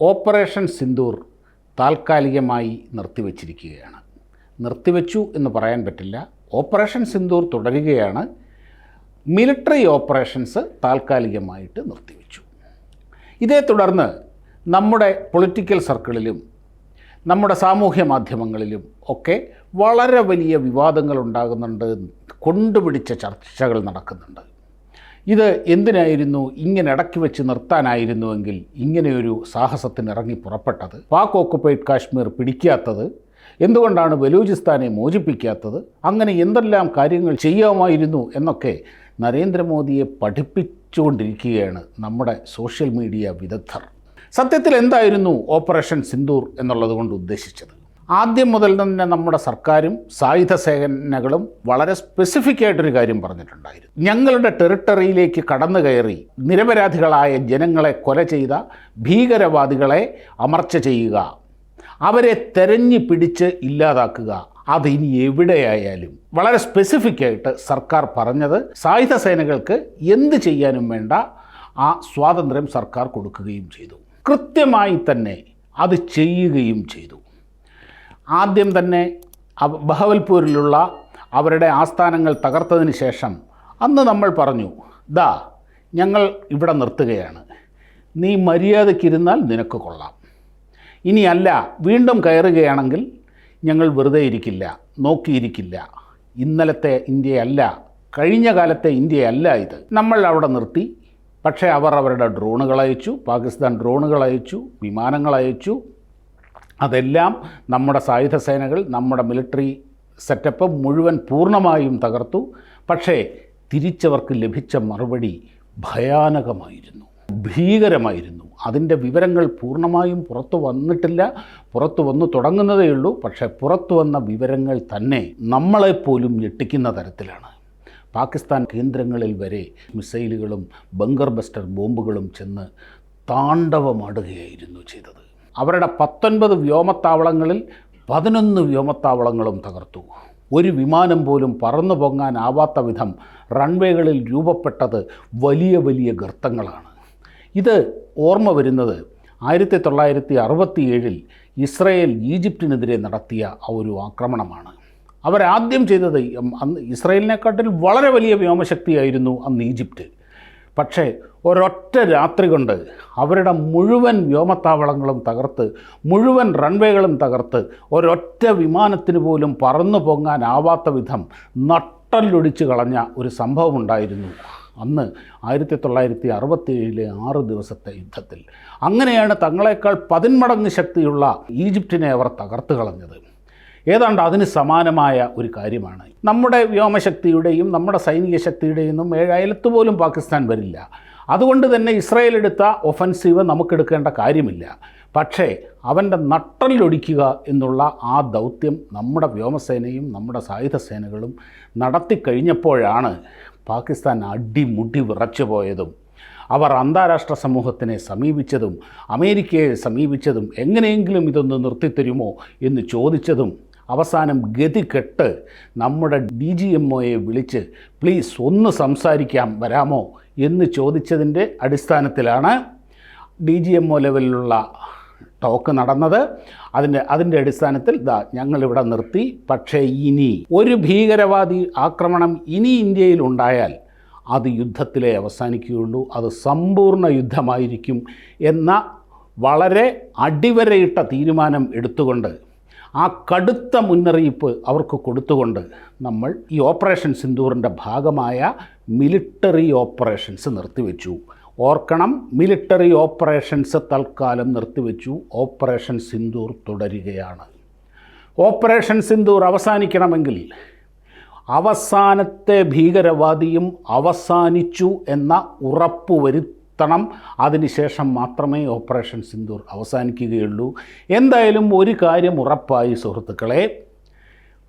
Operation Sindoor താൽക്കാലികമായി നിർത്തിവച്ചിരിക്കുകയാണ്. നിർത്തിവെച്ചു എന്ന് പറയാൻ പറ്റില്ല. ഓപ്പറേഷൻ സിന്ദൂർ തുടരുകയാണ്. മിലിറ്ററി ഓപ്പറേഷൻസ് താൽക്കാലികമായിട്ട് നിർത്തിവെച്ചു. ഇതേ തുടർന്ന് നമ്മുടെ പൊളിറ്റിക്കൽ സർക്കിളിലും നമ്മുടെ സാമൂഹ്യ മാധ്യമങ്ങളിലും ഒക്കെ വളരെ വലിയ വിവാദങ്ങൾ ഉണ്ടാകുന്നുണ്ട് കൊണ്ടുപിടിച്ച ചർച്ചകൾ നടക്കുന്നുണ്ട്. ഇത് എന്തിനായിരുന്നു ഇങ്ങനെ ഇടയ്ക്ക് വെച്ച് നിർത്താനായിരുന്നുവെങ്കിൽ ഇങ്ങനെയൊരു സാഹസത്തിന് ഇറങ്ങി പുറപ്പെട്ടത്? പാക് ഓക്കുപ്പൈഡ് കാശ്മീർ പിടിക്കാത്തത്? എന്തുകൊണ്ടാണ് ബലൂചിസ്ഥാനെ മോചിപ്പിക്കാത്തത്? അങ്ങനെ എന്തെല്ലാം കാര്യങ്ങൾ ചെയ്യാമായിരുന്നു എന്നൊക്കെ നരേന്ദ്രമോദിയെ പഠിപ്പിച്ചുകൊണ്ടിരിക്കുകയാണ് നമ്മുടെ സോഷ്യൽ മീഡിയ വിദഗ്ധർ. സത്യത്തിൽ എന്തായിരുന്നു ഓപ്പറേഷൻ സിന്ദൂർ എന്നുള്ളത് കൊണ്ട് ഉദ്ദേശിച്ചത്? ആദ്യം മുതൽ തന്നെ നമ്മുടെ സർക്കാരും സായുധ സേനകളും വളരെ സ്പെസിഫിക് ആയിട്ടൊരു കാര്യം പറഞ്ഞിട്ടുണ്ടായിരുന്നു. ഞങ്ങളുടെ ടെറിട്ടറിയിലേക്ക് കടന്നു കയറി നിരപരാധികളായ ജനങ്ങളെ കൊല ചെയ്ത ഭീകരവാദികളെ അമർച്ച ചെയ്യുക അവരെ തെരഞ്ഞു പിടിച്ച് ഇല്ലാതാക്കുക അതിനി എവിടെയായാലും. വളരെ സ്പെസിഫിക് ആയിട്ട് സർക്കാർ പറഞ്ഞത് സായുധ സേനകൾക്ക് എന്ത് ചെയ്യാനും വേണ്ട ആ സ്വാതന്ത്ര്യം സർക്കാർ കൊടുക്കുകയും ചെയ്തു. കൃത്യമായി തന്നെ അത് ചെയ്യുകയും ചെയ്തു. ആദ്യം തന്നെ ബഹവൽപൂരിലുള്ള അവരുടെ ആസ്ഥാനങ്ങൾ തകർത്തതിന് ശേഷം അന്ന് നമ്മൾ പറഞ്ഞു ദാ ഞങ്ങൾ ഇവിടെ നിർത്തുകയാണ്. നീ മര്യാദയ്ക്കിരുന്നാൽ നിനക്ക് കൊള്ളാം. ഇനിയല്ല വീണ്ടും കയറുകയാണെങ്കിൽ ഞങ്ങൾ വെറുതെ ഇരിക്കില്ല നോക്കിയിരിക്കില്ല. ഇന്നലത്തെ ഇന്ത്യയല്ല കഴിഞ്ഞ കാലത്തെ ഇന്ത്യയല്ല ഇത്. നമ്മൾ അവിടെ നിർത്തി. പക്ഷേ അവർ അവരുടെ ഡ്രോണുകൾ അയച്ചു പാകിസ്ഥാൻ ഡ്രോണുകൾ അയച്ചു വിമാനങ്ങൾ അയച്ചു അതെല്ലാം നമ്മുടെ സായുധ സേനകൾ നമ്മുടെ മിലിറ്ററി സെറ്റപ്പ് മുഴുവൻ പൂർണമായും തകർത്തു. പക്ഷേ തിരിച്ചവർക്ക് ലഭിച്ച മറുപടി ഭയാനകമായിരുന്നു. ഭീകരമായിരുന്നു. അതിന്റെ വിവരങ്ങൾ പൂർണമായും പുറത്തു വന്നിട്ടില്ല. പുറത്തു വന്നു തുടങ്ങുന്നതേ ഉള്ളൂ. പക്ഷേ പുറത്തു വന്ന വിവരങ്ങൾ തന്നെ നമ്മളെപ്പോലും ഞെട്ടിക്കുന്ന തരത്തിലാണ്. പാകിസ്ഥാൻ കേന്ദ്രങ്ങളിൽ വരെ മിസൈലുകളും ബങ്കർ ബസ്റ്റർ ബോംബുകളും ചെന്ന് താണ്ഡവമാടുകയായിരുന്നു ചെയ്തത്. അവരുടെ പത്തൊൻപത് വ്യോമത്താവളങ്ങളിൽ പതിനൊന്ന് വ്യോമത്താവളങ്ങളും തകർത്തു. ഒരു വിമാനം പോലും പറന്നു പൊങ്ങാനാവാത്ത വിധം റൺവേകളിൽ രൂപപ്പെട്ടത് വലിയ വലിയ ഗർത്തങ്ങളാണ്. ഇത് ഓർമ്മ വരുന്നത് ആയിരത്തി തൊള്ളായിരത്തി അറുപത്തിയേഴിൽ ഇസ്രയേൽ ഈജിപ്തിനെതിരെ നടത്തിയ ഒരു ആക്രമണമാണ്. അവരാദ്യം ചെയ്തത് അന്ന് ഇസ്രയേലിനെക്കാട്ടിൽ വളരെ വലിയ വ്യോമശക്തിയായിരുന്നു അന്ന് ഈജിപ്റ്റ് പക്ഷേ ഒരൊറ്റ രാത്രി കൊണ്ട് അവരുടെ മുഴുവൻ വ്യോമത്താവളങ്ങളും തകർത്ത് മുഴുവൻ റൺവേകളും തകർത്ത് ഒരൊറ്റ വിമാനത്തിന് പോലും പറന്നു പൊങ്ങാനാവാത്ത വിധം നട്ടല്ലൊടിച്ച് കളഞ്ഞ ഒരു സംഭവമുണ്ടായിരുന്നു. അന്ന് ആയിരത്തി തൊള്ളായിരത്തി അറുപത്തിയേഴിലെ ആറ് ദിവസത്തെ യുദ്ധത്തിൽ. അങ്ങനെയാണ് തങ്ങളെക്കാൾ പതിന്മടങ്ങ് ശക്തിയുള്ള ഈജിപ്തിനെ അവർ തകർത്ത് കളഞ്ഞത്. ഏതാണ്ട് അതിന് സമാനമായ ഒരു കാര്യമാണ്. നമ്മുടെ വ്യോമശക്തിയുടെയും നമ്മുടെ സൈനിക ശക്തിയുടെയും ഏഴയലത്ത് പോലും പാകിസ്ഥാൻ വരില്ല. അതുകൊണ്ട് തന്നെ ഇസ്രായേൽ എടുത്ത ഒഫൻസീവ് നമുക്കെടുക്കേണ്ട കാര്യമില്ല. പക്ഷേ അവന്റെ നട്ടലിലൊടിക്കുക എന്നുള്ള ആ ദൗത്യം നമ്മുടെ വ്യോമസേനയും നമ്മുടെ സായുധ സേനകളും നടത്തിക്കഴിഞ്ഞപ്പോഴാണ് പാകിസ്ഥാൻ അടിമുടി വിറച്ചു പോയതും അവർ അന്താരാഷ്ട്ര സമൂഹത്തിനെ സമീപിച്ചതും അമേരിക്കയെ സമീപിച്ചതും എങ്ങനെയെങ്കിലും ഇതൊന്ന് നിർത്തിത്തരുമോ എന്ന് ചോദിച്ചതും അവസാനം ഗതി കെട്ട് നമ്മുടെ ഡി ജി എം ഒയെ വിളിച്ച് പ്ലീസ് ഒന്ന് സംസാരിക്കാം വരാമോ? എന്ന് ചോദിച്ചതിന്റെ അടിസ്ഥാനത്തിലാണ് ഡി ജി എം ഒ ലെവലിലുള്ള ടോക്ക് നടന്നത്. അതിന്റെ അതിന്റെ അടിസ്ഥാനത്തിൽ ദാ ഞങ്ങളിവിടെ നിർത്തി. പക്ഷേ ഇനി ഒരു ഭീകരവാദി ആക്രമണം ഇനി ഇന്ത്യയിൽ ഉണ്ടായാൽ അത് യുദ്ധത്തിലേ അവസാനിക്കുകയുള്ളൂ. അത് സമ്പൂർണ യുദ്ധമായിരിക്കും എന്ന വളരെ അടിവരയിട്ട തീരുമാനം എടുത്തുകൊണ്ട് ആ കടുത്ത മുന്നറിയിപ്പ് അവർക്ക് കൊടുത്തുകൊണ്ട് നമ്മൾ ഈ ഓപ്പറേഷൻ സിന്ദൂറിന്റെ ഭാഗമായ മിലിട്ടറി ഓപ്പറേഷൻസ് നിർത്തിവെച്ചു. ഓർക്കണം മിലിട്ടറി ഓപ്പറേഷൻസ് തൽക്കാലം നിർത്തിവെച്ചു. ഓപ്പറേഷൻ സിന്ദൂർ തുടരുകയാണ്. ഓപ്പറേഷൻ സിന്ദൂർ അവസാനിക്കണമെങ്കിൽ അവസാനത്തെ ഭീകരവാദിയും അവസാനിച്ചു എന്ന ഉറപ്പ് വരുത്തണം അതിനുശേഷം മാത്രമേ ഓപ്പറേഷൻ സിന്ദൂർ അവസാനിക്കുകയുള്ളൂ. എന്തായാലും ഒരു കാര്യം ഉറപ്പായി സുഹൃത്തുക്കളെ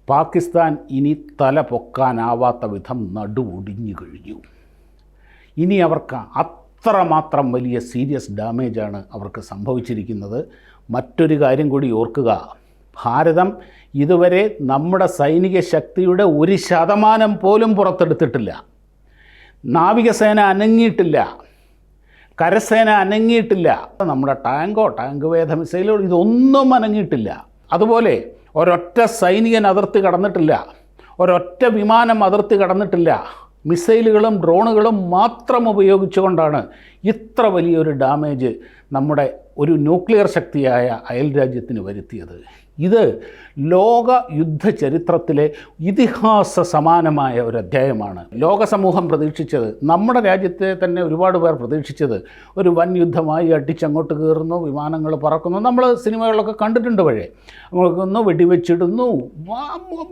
പാകിസ്ഥാൻ ഇനി തല പൊക്കാനാവാത്ത വിധം നടുവൊടിഞ്ഞു കഴിഞ്ഞു. ഇനി അവർക്ക് അത്രമാത്രം വലിയ സീരിയസ് ഡാമേജാണ് അവർക്ക് സംഭവിച്ചിരിക്കുന്നത്. മറ്റൊരു കാര്യം കൂടി ഓർക്കുക. ഭാരതം ഇതുവരെ നമ്മുടെ സൈനിക ശക്തിയുടെ ഒരു ശതമാനം പോലും പുറത്തെടുത്തിട്ടില്ല. നാവികസേന അനങ്ങിയിട്ടില്ല. കരസേന അനങ്ങിയിട്ടില്ല. നമ്മുടെ ടാങ്കോ ടാങ്ക് വേധ മിസൈലോ ഇതൊന്നും അനങ്ങിയിട്ടില്ല. അതുപോലെ ഒരൊറ്റ സൈനികൻ അതിർത്തി കടന്നിട്ടില്ല. ഒരൊറ്റ വിമാനം അതിർത്തി കടന്നിട്ടില്ല. മിസൈലുകളും ഡ്രോണുകളും മാത്രം ഉപയോഗിച്ചുകൊണ്ടാണ് ഇത്ര വലിയൊരു ഡാമേജ് നമ്മുടെ ഒരു ന്യൂക്ലിയർ ശക്തിയായ അയൽ രാജ്യത്തിന് വരുത്തിയത്. ഇത് ലോക യുദ്ധ ചരിത്രത്തിലെ ഇതിഹാസ സമാനമായ ഒരു അധ്യായമാണ് ലോക സമൂഹം പ്രതീക്ഷിച്ചത് നമ്മുടെ രാജ്യത്തെ തന്നെ ഒരുപാട് പേർ പ്രതീക്ഷിച്ചത് ഒരു വൻ യുദ്ധമായി അടിച്ചങ്ങോട്ട് കയറുന്നു വിമാനങ്ങൾ പറക്കുന്നു. നമ്മൾ സിനിമകളിലൊക്കെ കണ്ടിട്ടുണ്ട് വഴേ നമ്മൾക്കൊന്നു വെടിവെച്ചിടുന്നു.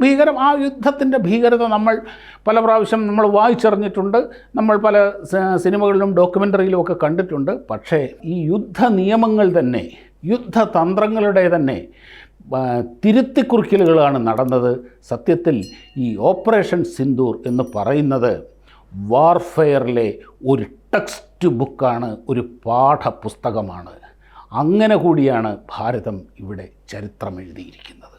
ഭീകരം ആ യുദ്ധത്തിന്റെ ഭീകരത നമ്മൾ പല പ്രാവശ്യം നമ്മൾ വായിച്ചറിഞ്ഞിട്ടുണ്ട്. നമ്മൾ പല സിനിമകളിലും ഡോക്യുമെന്ററിയിലും ഒക്കെ കണ്ടിട്ടുണ്ട്. പക്ഷേ ഈ യുദ്ധ നിയമങ്ങൾ തന്നെ യുദ്ധതന്ത്രങ്ങളുടെ തന്നെ തിരുത്തിക്കുറിക്കലുകളാണ് നടന്നത്. സത്യത്തിൽ ഈ ഓപ്പറേഷൻ സിന്ദൂർ എന്ന് പറയുന്നത് വാർഫെയറിലെ ഒരു ടെക്സ്റ്റ് ബുക്കാണ് ഒരു പാഠപുസ്തകമാണ്. അങ്ങനെ കൂടിയാണ് ഭാരതം ഇവിടെ ചരിത്രം എഴുതിയിരിക്കുന്നത്